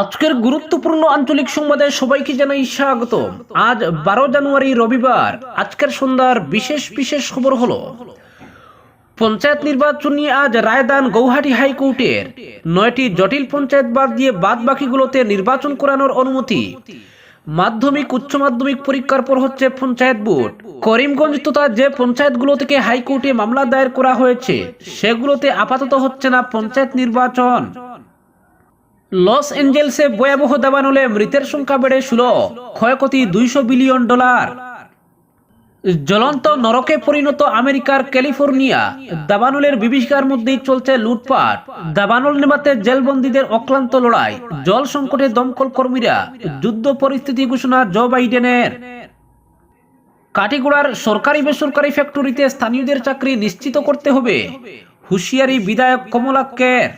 আজকের গুরুত্বপূর্ণ আঞ্চলিক সংবাদে সবাইকে জানাই স্বাগত আজ বারো জানুয়ারি রবিবার, আজকের সন্ধ্যার বিশেষ বিশেষ খবর হলো, পঞ্চায়েত নির্বাচন নিয়ে আজ রায়দান গৌহাটি হাইকোর্টের। নয়টি জটিল পঞ্চায়েত বাদ দিয়ে বাদ বাকিগুলোতে নির্বাচন করানোর অনুমতি। মাধ্যমিক, উচ্চ মাধ্যমিক পরীক্ষার পর হচ্ছে পঞ্চায়েত ভোট করিমগঞ্জ তথা যে পঞ্চায়েতগুলো থেকে হাইকোর্টে মামলা দায়ের করা হয়েছে, সেগুলোতে আপাতত হচ্ছে না পঞ্চায়েত নির্বাচন। লস এঞ্জেলসে ভয়াবহ দাবানলে মৃতের সংখ্যা বেড়ে ষোলো, ক্ষয়ক্ষতি দুইশো বিলিয়ন ডলার। জ্বলন্ত নরকে পরিণত আমেরিকার ক্যালিফোর্নিয়া, দাবানলের বিভীষিকার মধ্যেই চলছে লুটপাট। দাবানল নেবাতে জেলবন্দীদের অক্লান্ত লড়াই, জল সংকটে দমকল কর্মীরা, যুদ্ধ পরিস্থিতি ঘোষণা জো বাইডেনের। কাটিগুড়ার সরকারি বেসরকারি ফ্যাক্টরিতে স্থানীয়দের চাকরি নিশ্চিত করতে হবে, হুঁশিয়ারি বিধায়ক কমলাক্কের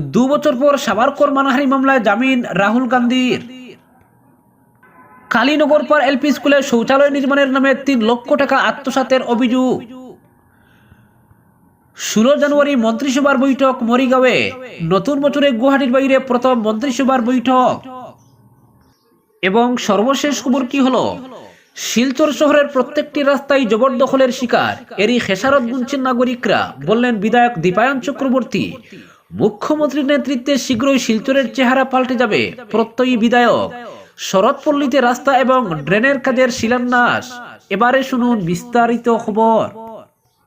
দু বছর পর সাবারকর মানহানি মামলায় জামিন রাহুল গান্ধীর। কালীনগর পর এলপি স্কুলে শৌচালয় নির্মাণের নামে তিন লক্ষ টাকা আত্মসাতের অভিযোগ। ষোলো জানুয়ারি মন্ত্রিসভার বৈঠক, মরিগাঁওয়ে। নতুন বছরে গুয়াহাটির বাইরে প্রথম মন্ত্রিসভার বৈঠক। এবং সর্বশেষ খবর কি হলো? শিলচর শহরের প্রত্যেকটি রাস্তায় জবরদখলের শিকার। এরই খেসারত গুনছেন নাগরিকরা, বললেন বিধায়ক দীপায়ন চক্রবর্তী। মুখ্যমন্ত্রীর নেতৃত্বে শীঘ্রই শিলচরের চেহারা পাল্টে যাবে। প্রত্যয়ী বিধায়ক, শরৎপল্লীতে রাস্তা এবং ড্রেনের কাজের শিলান্যাস। এবারে শুনুন বিস্তারিত খবর।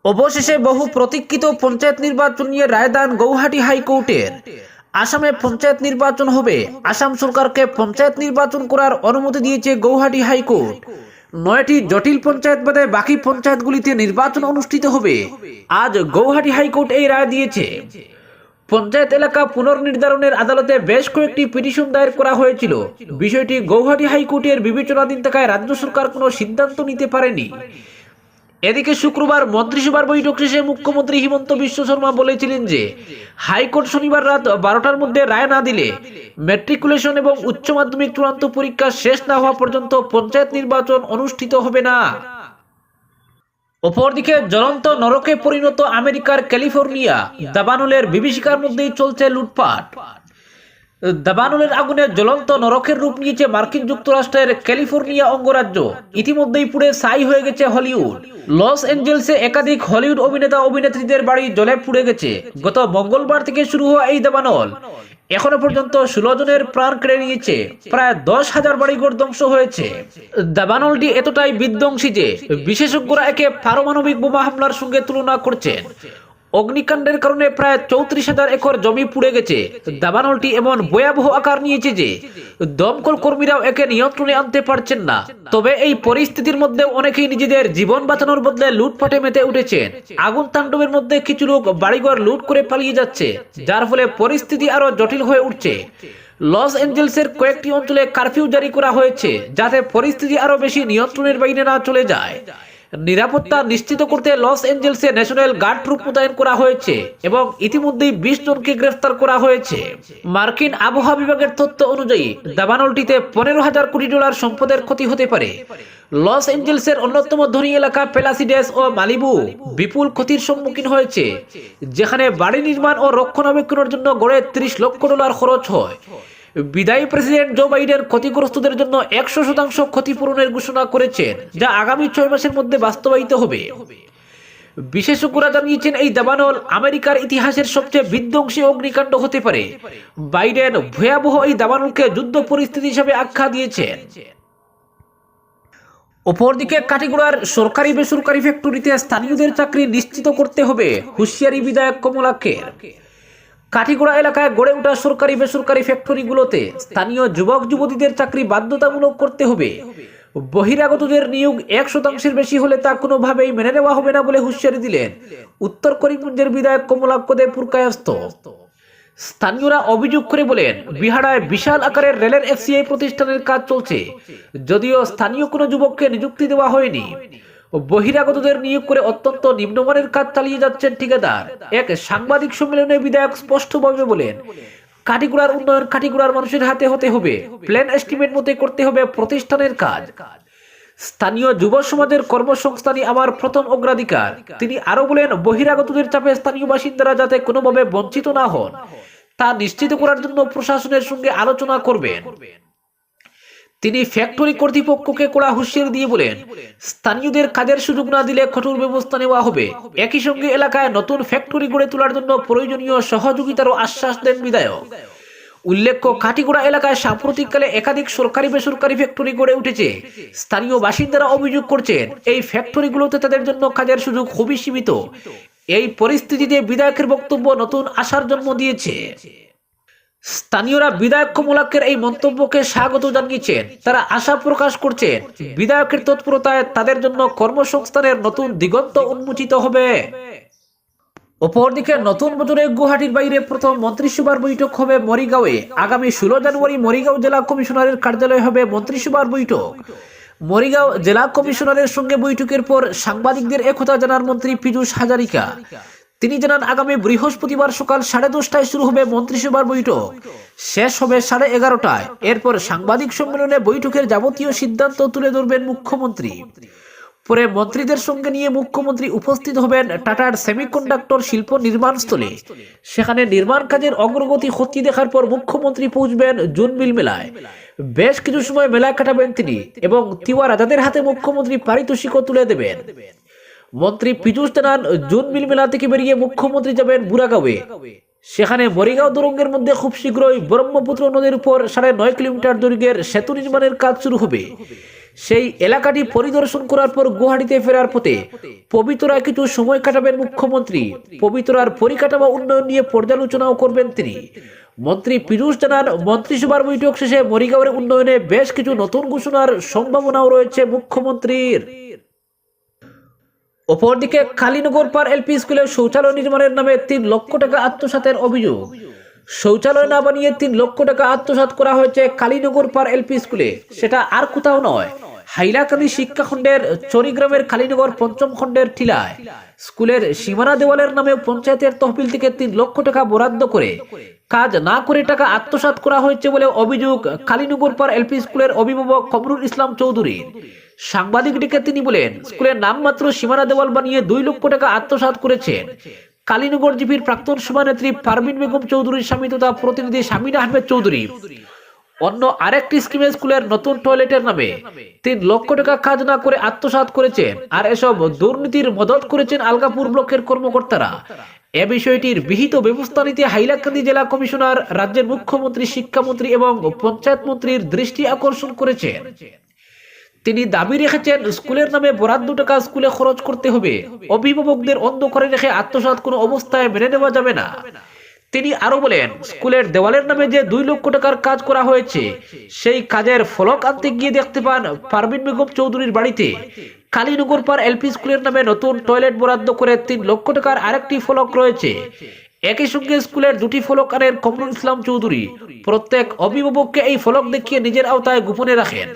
অবশেষে বহু প্রতীক্ষিত পঞ্চায়েত নির্বাচন নিয়ে রায়দান গৌহাটি হাইকোর্টের। আসামে পঞ্চায়েত নির্বাচন হবে। আসাম সরকারকে পঞ্চায়েত নির্বাচন করার অনুমতি দিয়েছে গৌহাটি হাইকোর্ট। নয়টি জটিল পঞ্চায়েত বাদে বাকি পঞ্চায়েতগুলিতে নির্বাচন অনুষ্ঠিত হবে। আজ গৌহাটি হাইকোর্ট এই রায় দিয়েছে। পঞ্চায়েত এলাকা পুনর্নির্ধারণের আদালতে বেশ কয়েকটি পিটিশন দায়ের করা হয়েছিল। বিষয়টি গৌহাটি হাইকোর্টের বিবেচনাধীন থাকায় রাজ্য সরকার কোনো সিদ্ধান্ত নিতে পারেনি। এদিকে শুক্রবার মন্ত্রিসভার বৈঠক শেষে মুখ্যমন্ত্রী হিমন্ত বিশ্ব শর্মা বলেছিলেন যে, হাইকোর্ট শনিবার রাত বারোটার মধ্যে রায় না দিলে ম্যাট্রিকুলেশন এবং উচ্চ মাধ্যমিক চূড়ান্ত পরীক্ষা শেষ না হওয়া পর্যন্ত পঞ্চায়েত নির্বাচন অনুষ্ঠিত হবে না। অপরদিকে জ্বলন্ত নরকে পরিণত আমেরিকার ক্যালিফোর্নিয়া দাবানলের বিভীষিকার মধ্যেই চলছে লুটপাট। দাবানলের আগুনে জ্বলন্ত নরকের রূপ নিয়েছে মার্কিন যুক্তরাষ্ট্রের ক্যালিফোর্নিয়া অঙ্গরাজ্য। ইতিমধ্যেই পুড়ে ছাই হয়ে গেছে হলিউড। লস এঞ্জেলসে একাধিক হলিউড অভিনেতা অভিনেত্রীদের বাড়ি জলে পুড়ে গেছে। গত মঙ্গলবার থেকে শুরু হওয়া এই দাবানল এখনও পর্যন্ত ষোলো জনের প্রাণ কেড়ে নিয়েছে। প্রায় দশ হাজার বাড়িঘর ধ্বংস হয়েছে। দাবানলটি এতটাই বিধ্বংসী যে বিশেষজ্ঞরা একে পারমাণবিক বোমা হামলার সঙ্গে তুলনা করছেন। অগ্নিকাণ্ডের কারণে প্রায় চৌত্রিশ হাজার একর জমি পুড়ে গেছে। দাবানলটি এমন ভয়াবহ আকার নিয়েছে যে, দমকল কর্মীরাও একে নিয়ন্ত্রণে আনতে পারছেন না। তবে এই পরিস্থিতির মধ্যে অনেকেই নিজেদের জীবন বাঁচানোর বদলে লুটপাটে মেতে উঠেছেন। আগুন তাণ্ডবের মধ্যে কিছু লোক বাড়িঘর লুট করে পালিয়ে যাচ্ছে, যার ফলে পরিস্থিতি আরও জটিল হয়ে উঠছে। লস এঞ্জেলসের কয়েকটি অঞ্চলে কারফিউ জারি করা হয়েছে, যাতে পরিস্থিতি আরও বেশি নিয়ন্ত্রণের বাইরে না চলে যায়। নিরাপত্তা নিশ্চিত করতে লস এঞ্জেলসে ন্যাশনাল গার্ড ট্রুপ মোতায়েন করা হয়েছে এবং ইতিমধ্যেই বিশ জনকে গ্রেফতার করা হয়েছে। মার্কিন আবহাওয়া বিভাগের তথ্য অনুযায়ী, দাবানলটিতে পনেরো হাজার কোটি ডলার সম্পদের ক্ষতি হতে পারে। লস এঞ্জেলসের অন্যতম ধনী এলাকা পেলাসিডেস ও মালিবু বিপুল ক্ষতির সম্মুখীন হয়েছে, যেখানে বাড়ি নির্মাণ ও রক্ষণাবেক্ষণের জন্য গড়ে ত্রিশ লক্ষ ডলার খরচ হয়। বিদায়ী প্রেসিডেন্ট জো বাইডেন ক্ষতিগ্রস্তদের জন্য একশো শতাংশ ক্ষতিপূরণের ঘোষণা করেছেন, যা আগামী ছয় মাসের মধ্যে বাস্তবায়িত হবে। বিশেষজ্ঞরা জানিয়েছেন, এই দাবানল আমেরিকার ইতিহাসের সবচেয়ে বিধ্বংসী অগ্নিকাণ্ড হতে পারে। বাইডেন ভয়াবহ এই দাবানলকে যুদ্ধ পরিস্থিতি হিসেবে আখ্যা দিয়েছেন। অপরদিকে কাটিগুড়ার সরকারি বেসরকারি ফ্যাক্টরিতে স্থানীয়দের চাকরি নিশ্চিত করতে হবে, হুঁশিয়ারি বিধায়ক কমলাকের কাঠিগোড়া এলাকায় গড়ে ওঠা সরকারি বেসরকারি ফ্যাক্টরিগুলোতে স্থানীয় যুবক যুবতীদের চাকরি বাধ্যতামূলক করতে হবে। বহিরাগতদের নিয়োগ এক শতাংশের বেশি হলে তা কোনোভাবেই মেনে নেওয়া হবে না বলে হুঁশিয়ারি দিলেন উত্তর করিমগঞ্জের বিধায়ক কমলাক্ষ পুরকায়স্ত স্থানীয়রা অভিযোগ করে বলেন, বিহারায় বিশাল আকারের রেলের এফসিআই প্রতিষ্ঠানের কাজ চলছে। যদিও স্থানীয় কোনো যুবককে নিযুক্তি দেওয়া হয়নি। বহিরাগতদের নিয়োগ করে অত্যন্ত নিম্নমানের কাজ চালিয়ে যাচ্ছেন ঠিকাদার। এক সাংবাদিক সম্মেলনে বিধায়ক স্পষ্টভাবে বলেন, কাটিগুড়ার উন্নয়ন কাটিগুড়ার মানুষের হাতে হতে হবে। প্ল্যান এস্টিমেট মতে করতে হবে প্রতিষ্ঠানের কাজ। স্থানীয় যুব সমাজের কর্মসংস্থানই আমার প্রথম অগ্রাধিকার। তিনি আরও বলেন, বহিরাগতদের চাপে স্থানীয় বাসিন্দারা যাতে কোনোভাবে বঞ্চিত না হন, তা নিশ্চিত করার জন্য প্রশাসনের সঙ্গে আলোচনা করবেন। তিনি ফ্যাক্টরি কর্তৃপক্ষকে কড়া হুঁশিয়ারি দিয়ে বলেন, স্থানীয়দের কাজের সুযোগ না দিলে কঠোর ব্যবস্থা নেওয়া হবে। একই সঙ্গে এলাকায় নতুন ফ্যাক্টরি গড়ে তোলার জন্য প্রয়োজনীয় সহযোগিতারও আশ্বাস দেন বিধায়ক। উল্লেখ্য, কাটিগোড়া এলাকায় সাম্প্রতিককালে একাধিক সরকারি বেসরকারি ফ্যাক্টরি গড়ে উঠেছে। স্থানীয় বাসিন্দারা অভিযোগ করছেন, এই ফ্যাক্টরিগুলোতে তাদের জন্য কাজের সুযোগ খুবই সীমিত। এই পরিস্থিতিতে বিধায়কের বক্তব্য নতুন আশার জন্ম দিয়েছে। স্থানীয়রা বিধায়ক কমলাকের এই মন্তব্যকে স্বাগত জানিয়েছেন। তারা আশা প্রকাশ করছেন, বিধায়কের তৎপরতায় তাদের জন্য কর্মসংস্থানের নতুন দিগন্ত উন্মোচিত হবে। অপরদিকে নতুন বছরে গুয়াহাটির বাইরে প্রথম মন্ত্রিসভার বৈঠক হবে মরিগাঁওয়ে। আগামী ষোলো জানুয়ারি মরিগাঁও জেলা কমিশনারের কার্যালয় হবে মন্ত্রিসভার বৈঠক। মরিগাঁও জেলা কমিশনারের সঙ্গে বৈঠকের পর সাংবাদিকদের একথা জানার মন্ত্রী পীযুষ হাজারিকা। তিনি জানান, আগামী বৃহস্পতিবার সকাল সাড়ে দশটায় শুরু হবে মন্ত্রিসভার বৈঠক। শেষ হবে সাড়ে এগারোটায়। এরপর সাংবাদিক সম্মেলনে বৈঠকের যাবতীয় সিদ্ধান্ত তুলে ধরবেন মুখ্যমন্ত্রী। পরে মন্ত্রীদের সঙ্গে নিয়ে মুখ্যমন্ত্রী উপস্থিত হবেন টাটার সেমিকন্ডাক্টর শিল্প নির্মাণস্থলে সেখানে নির্মাণ কাজের অগ্রগতি খতি দেখার পর মুখ্যমন্ত্রী পৌঁছবেন জুন মিল মেলায় বেশ কিছু সময় মেলায় কাটাবেন তিনি এবং তিওয়ারা তাদের হাতে মুখ্যমন্ত্রী পারিতোষিকও তুলে দেবেন। মন্ত্রী পীযূষ জানান জুন মিল মেলা থেকে বেরিয়ে মুখ্যমন্ত্রী যাবেন বুড়াগাঁওয়ে। সেখানে মরিগাঁও দুরঙ্গের মধ্যে খুব শীঘ্রই ব্রহ্মপুত্র নদীর উপর সাড়ে নয় কিলোমিটার দৈর্ঘ্যের সেতু নির্মাণের কাজ শুরু হবে। সেই এলাকাটি পরিদর্শন করার পর গুয়াহাটিতে ফেরার পথে পবিত্রায় কিছু সময় কাটাবেন মুখ্যমন্ত্রী। পবিত্রার পরিকাঠামো উন্নয়ন নিয়ে পর্যালোচনাও করবেন তিনি। মন্ত্রী পীযূষ জানান মন্ত্রিসভার বৈঠক শেষে মরিগাঁওয়ের উন্নয়নে বেশ কিছু নতুন ঘোষণার সম্ভাবনাও রয়েছে মুখ্যমন্ত্রীর। অপরদিকে কালীনগর পার এলপি স্কুলে শৌচালয় নির্মাণের নামে তিন লক্ষ টাকা আত্মসাতের অভিযোগ। শৌচালয় না বানিয়ে তিন লক্ষ টাকা আত্মসাত করা হয়েছে কালীনগর পার এলপি স্কুলে। সেটা আর কোথাও নয়। হাইলাকান্দি শিক্ষাখণ্ডের চরিগ্রামের কালীনগর পঞ্চম খণ্ডের ঠিলায়। স্কুলের সীমানা দেওয়ালের নামে পঞ্চায়েতের তহবিল থেকে তিন লক্ষ টাকা বরাদ্দ করে। কাজ না করে টাকা আত্মসাৎ করা হয়েছে বলে অভিযোগ কালীনগর পার এলপি স্কুলের অভিভাবক কমরুল ইসলাম চৌধুরীর। সাংবাদিক ডেকে তিনি বলেন, স্কুলের নামমাত্র সীমানা দেওয়াল বানিয়ে দুই লক্ষ টাকা আত্মসাৎ করেছেন। কালীনগর জিপির প্রাক্তন সভানেত্রী পারভিন বেগম চৌধুরীর স্বামী তথা প্রতিনিধি শামিন আহমেদ চৌধুরী। অন্য আরেকটি স্কিমে স্কুলের নতুন টয়লেটের নামে তিন লক্ষ টাকা কাজ না করে আত্মসাৎ করেছেন আর এসব দুর্নীতির মদত করেছেন আলগাপুর ব্লকের কর্মকর্তারা। এ বিষয়টির বিহিত ব্যবস্থা নিতে হাইলাকান্দি জেলা কমিশনার, রাজ্যের মুখ্যমন্ত্রী, শিক্ষামন্ত্রী এবং পঞ্চায়েত মন্ত্রীর দৃষ্টি আকর্ষণ করেছেন। তিনি দাবি রেখেছেন, স্কুলের নামে বরাদ্দ টাকা স্কুলে খরচ করতে হবে। অভিভাবকদের অন্ধ করে রেখে আত্মসাৎ কোনো অবস্থায় মেনে নেওয়া যাবে না। তিনি আরও বলেন, স্কুলের দেওয়ালের নামে যে দুই লক্ষ টাকার কাজ করা হয়েছে, সেই কাজের ফলক আনতে গিয়ে দেখতে পান পারভিন বেগম চৌধুরীর বাড়িতে। কালীনগর পার এলপি স্কুলের নামে নতুন টয়লেট বরাদ্দ করে তিন লক্ষ টাকার আরেকটি ফলক রয়েছে। একই সঙ্গে স্কুলের দুটি ফলক আনেন কমরুল ইসলাম চৌধুরী। প্রত্যেক অভিভাবককে এই ফলক দেখিয়ে নিজের আওতায় গোপনে রাখেন।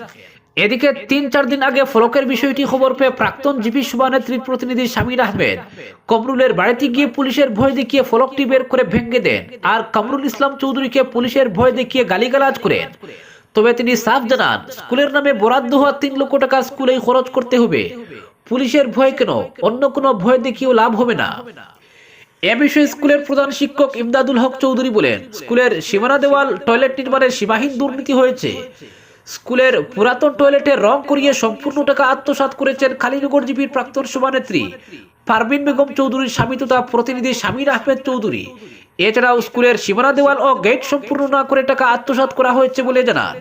এদিকে তিন, চার দিন আগে ফলকের বিষয়টি খবর পেয়ে প্রাক্তন জিপি সভানেত্রীর প্রতিনিধি শামির আহমেদ কমরুলের বাড়িতে গিয়ে পুলিশের ভয় দেখিয়ে ফলকটি বের করে ভেঙে দেন আর কামরুল ইসলাম চৌধুরীকে পুলিশের ভয় দেখিয়ে গালিগালাজ করেন। তবে তিনি সাফ জানান, স্কুলের নামে বরাদ্দ হওয়া তিন লক্ষ টাকা স্কুলেই খরচ করতে হবে। পুলিশের ভয় কেন? অন্য কোনো ভয় দেখিয়েও লাভ হবে না। এ বিষয়ে স্কুলের প্রধান শিক্ষক ইমদাদুল হক চৌধুরী বলেন, স্কুলের সীমানা দেওয়াল, টয়লেট নির্মাণের সীমাহীন দুর্নীতি হয়েছে। স্কুলের পুরাতন টয়লেটে রং করিয়ে সম্পূর্ণ টাকা আত্মসাৎ করেছেন কালীনগর জিপির প্রাক্তন সভানেত্রী। পারভিন বেগম চৌধুরীর স্বামী তথা প্রতিনিধি শামির আহমেদ চৌধুরী। এছাড়াও স্কুলের সীমানা দেওয়াল ও গেট সম্পূর্ণ না করে টাকা আত্মসাৎ করা হয়েছে বলে জানান।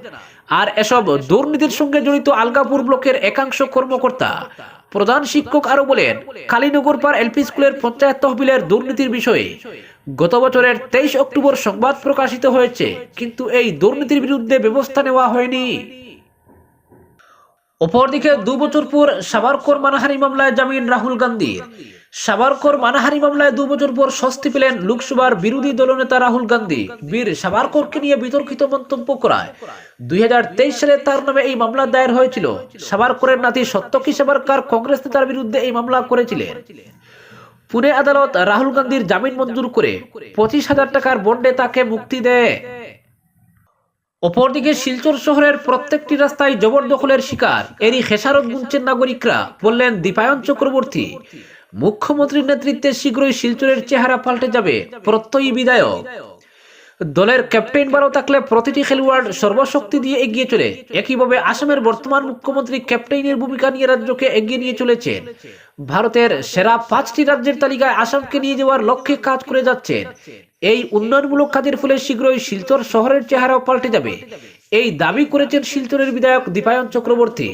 আর এসব দুর্নীতির সঙ্গে জড়িত আলগাপুর ব্লকের একাংশ কর্মকর্তা। প্রধান শিক্ষক আরও বলেন কালীনগর পার এলপি স্কুলের পঞ্চায়েত তহবিলের দুর্নীতির বিষয়ে গত বছরের তেইশ অক্টোবর সংবাদ প্রকাশিত হয়েছে, কিন্তু এই দুর্নীতির বিরুদ্ধে ব্যবস্থা নেওয়া হয়নি। অপরদিকে দু বছর পর সাবারকর মানহানি মামলায় জামিন রাহুল গান্ধীর। সাবারকর মানহানি মামলায় দু বছর পর স্বস্তি পেলেন লোকসভার বিরোধী দলনেতা রাহুল গান্ধী। বীর সাবারকরকে নিয়ে বিতর্কিত মন্তব্য করায়। দুই হাজার তেইশ সালে তার নামে এই মামলা দায়ের হয়েছিল। সাবারকরের নাতি সত্যকি সাবারকার কংগ্রেস নেতার বিরুদ্ধে এই মামলা করেছিলেন। পুনে আদালত রাহুল গান্ধীর জামিন মঞ্জুর করে পঁচিশ হাজার টাকার বন্ডে তাকে মুক্তি দেয়। অপরদিকে শিলচর শহরের প্রত্যেকটি রাস্তায় জবরদখলের শিকার। এরই খেসারত গুনছেন নাগরিকরা, বললেন দীপায়ন চক্রবর্তী। মুখ্যমন্ত্রীর নেতৃত্বে শীঘ্রই শিলচরের চেহারা পাল্টে যাবে, প্রত্যয়ী বিধায়ক। দলের ক্যাপ্টেন ভালো থাকলে প্রতিটি খেলোয়াড় সর্বশক্তি দিয়ে এগিয়ে চলে। একইভাবে আসামের বর্তমান মুখ্যমন্ত্রী ক্যাপ্টেনের ভূমিকা নিয়ে রাজ্যকে এগিয়ে নিয়ে চলেছেন। ভারতের সেরা পাঁচটি রাজ্যের তালিকায় আসামকে নিয়ে যাওয়ার লক্ষ্যে কাজ করে যাচ্ছেন এই উন্নয়নমূলক কাজের ফলে শীঘ্রই শিলচর শহরের চেহারাও পাল্টে যাবে। এই দাবি করেছেন শিলচরের বিধায়ক দীপায়ন চক্রবর্তী।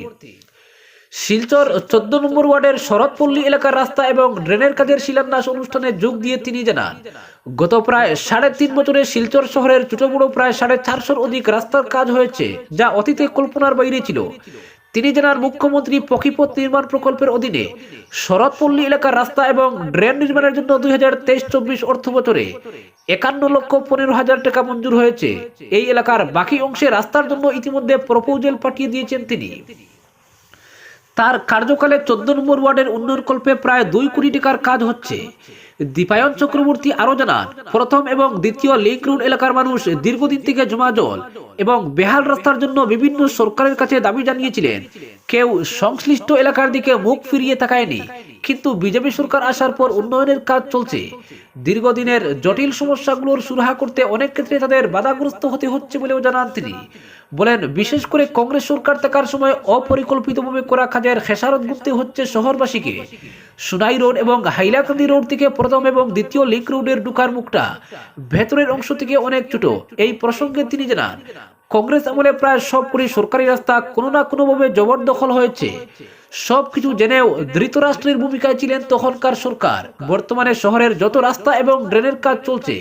শিলচর চোদ্দ নম্বর ওয়ার্ডের শরৎপল্লী এলাকার রাস্তা এবং ড্রেনের কাজের শিলান্যাস অনুষ্ঠানে যোগ দিয়ে তিনি জানান, গত প্রায় সাড়ে তিন বছরে শিলচর শহরের ছোট বড় প্রায় সাড়ে চারশোর অধিক রাস্তার কাজ হয়েছে, যা অতীতে কল্পনার বাইরে ছিল। তিনি জেলার মুখ্যমন্ত্রী পকিপথ নির্মাণ প্রকল্পের অধীনে শরৎপল্লী এলাকার রাস্তা এবং ড্রেন নির্মাণের জন্য দুই হাজার তেইশ চব্বিশ অর্থ বছরে একান্ন লক্ষ পনেরো হাজার টাকা মঞ্জুর হয়েছে। এই এলাকার বাকি অংশে রাস্তার জন্য ইতিমধ্যে প্রপোজাল পাঠিয়ে দিয়েছেন তিনি। তার কার্যকালে চোদ্দ নম্বর ওয়ার্ডের উন্নয়নকল্পে প্রায় দুই কোটি টাকার কাজ হচ্ছে। দীপায়ন চক্রবর্তী আরও জানান, প্রথম এবং দ্বিতীয় লিঙ্ক রোড এলাকার মানুষ দীর্ঘদিন থেকে জমা জল এবং বেহাল রাস্তার জন্য বিভিন্ন সরকারের কাছে দাবি জানিয়েছিলেন। কেউ সংশ্লিষ্ট এলাকার দিকে মুখ ফিরিয়ে তাকায়নি। কিন্তু বিজেপি সরকার আসার পর উন্নয়নের কাজ চলছে। দীর্ঘদিনের জটিল সমস্যাগুলোর সুরাহা করতে অনেক ক্ষেত্রে তাদের বাধাগ্রস্ত হতে হচ্ছে বলেও জানান তিনি। বলেন, বিশেষ করে কংগ্রেস সরকার থাকার সময় অপরিকল্পিতভাবে করা কাজের খেসারত গুনতে হচ্ছে শহরবাসীকে। সুনাই রোড এবং হাইলাকান্দি রোড থেকে প্রথম এবং দ্বিতীয় লিঙ্ক রোডের ঢুকার মুখটা ভেতরের অংশ থেকে অনেক ছোট। এই প্রসঙ্গে তিনি জানান, কংগ্রেস আমলে প্রায় সবকটি সরকারি রাস্তা কোনো না কোনোভাবে জবরদখল হয়েছে। সবকিছু জেনেও ধৃতরাষ্ট্রের ভূমিকায় ছিলেন তখনকার সরকার। বর্তমানে শহরের যত রাস্তা এবং ড্রেনের কাজ চলছে,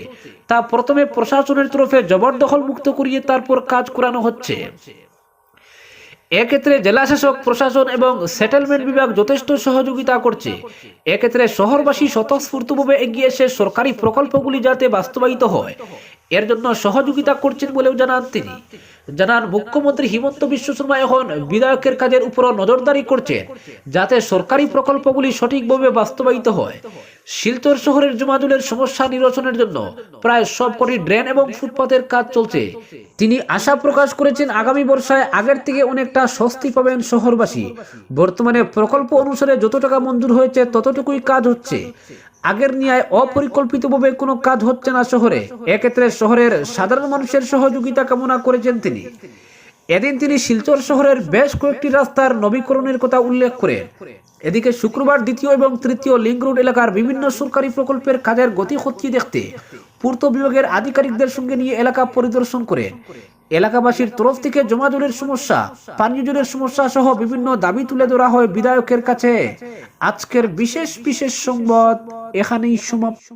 তা প্রথমে প্রশাসনের তরফে জবরদখল মুক্ত করিয়ে তারপর কাজ করানো হচ্ছে। এক্ষেত্রে জেলাশাসক, প্রশাসন এবং সেটেলমেন্ট বিভাগ যথেষ্ট সহযোগিতা করছে। এক্ষেত্রে শহরবাসী স্বতঃস্ফূর্তভাবে এগিয়ে এসে সরকারি প্রকল্পগুলি যাতে বাস্তবায়িত হয় এর জন্য সহযোগিতা করছেন বলেও জানান তিনি। জানান, মুখ্যমন্ত্রী হিমন্ত বিশ্ব শর্মা এখন বিধায়কের কাজের উপর নজরদারি করছেন, যাতে সরকারি প্রকল্পগুলি সঠিকভাবে বাস্তবায়িত হয়। শিলচর শহরের জমাজলের সমস্যা নিরসনের জন্য প্রায় সবকটি ড্রেন এবং ফুটপাতের কাজ চলছে। তিনি আশা প্রকাশ করেছেন, আগামী বর্ষায় আগের থেকে অনেকটা স্বস্তি পাবেন শহরবাসী। বর্তমানে প্রকল্প অনুসারে যত টাকা মঞ্জুর হয়েছে ততটুকুই কাজ হচ্ছে। আগের নিয়ে অপরিকল্পিতভাবে কোনো কাজ হচ্ছে না শহরে। এক্ষেত্রে শহরের সাধারণ মানুষের সহযোগিতা কামনা করেছেন তিনি। এদিন তিনি শিলচর শহরের বেশ কয়েকটি রাস্তার নবীকরণের কথা উল্লেখ করে। এদিকে শুক্রবার দ্বিতীয় এবং তৃতীয় লিঙ্ক রোড এলাকার বিভিন্ন সরকারি প্রকল্পের কাজের গতি খতিয়ে দেখতে পূর্ত বিভাগের আধিকারিকদের সঙ্গে নিয়ে এলাকা পরিদর্শন করেন এলাকাবাসীর তরফ থেকে জমা জলের সমস্যা, পানীয় জলের সমস্যা সহ বিভিন্ন দাবি তুলে ধরা হয় বিধায়কের কাছে। আজকের বিশেষ বিশেষ সংবাদ এখানেই সমাপ্ত।